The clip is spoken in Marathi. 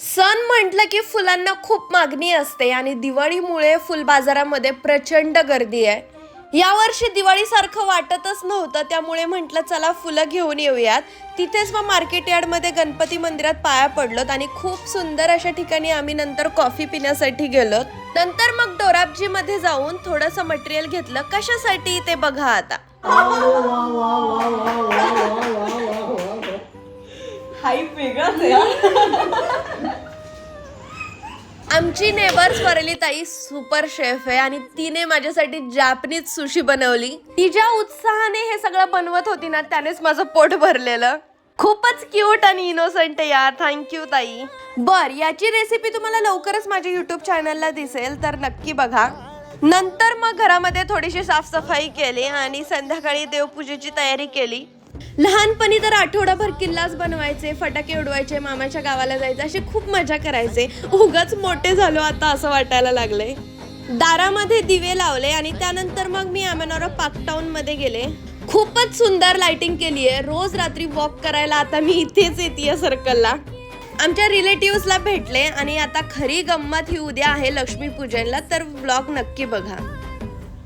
सण म्हटलं की फुलांना खूप मागणी असते आणि दिवाळीमुळे फुल बाजारामध्ये प्रचंड गर्दी आहे. यावर्षी दिवाळीसारखं वाटतच नव्हतं त्यामुळे म्हटलं चला फुलं घेऊन येऊयात. तिथेच मग मार्केट यार्डमध्ये गणपती मंदिरात पाया पडलोत आणि खूप सुंदर अशा ठिकाणी आम्ही नंतर कॉफी पिण्यासाठी गेलो नंतर मग डोराबजीमध्ये जाऊन थोडंसं मटेरियल घेतलं. कशासाठी ते बघा आता. हाईप वेगळाच आहे आमची नेबर स्वरली ताई सुपर शेफ आहे आणि तिने माझ्यासाठी जॅपनीज सुशी बनवली. ती ज्या उत्साहाने हे सगळं बनवत होती ना त्यानेच माझं पोट भरलेलं. खूपच क्यूट आणि इनोसंट आहे यार. थँक्यू ताई. बर याची रेसिपी तुम्हाला लवकरच माझ्या युट्यूब चॅनलला दिसेल तर नक्की बघा. नंतर मग घरामध्ये थोडीशी साफसफाई केली आणि संध्याकाळी देवपूजेची तयारी केली. लहानपणी तर आठवडाभर किल्लाच बनवायचे फटाके उडवायचे मामाच्या गावाला जायचे अशी खूप मजा करायचे. उगाच मोठे झालो आता असं वाटायला लागले दारामध्ये दिवे लावले आणि त्यानंतर मग मी अमेनॉरा पार्क टाउनमध्ये गेले. खूपच सुंदर लाइटिंग केली आहे. रोज रात्री वॉक करायला आता मी इथेच येते सर्कलला आमच्या रिलेटिव्हला भेटले आणि आता खरी गंमत ही उद्या आहे लक्ष्मीपूजनला तर ब्लॉग नक्की बघा.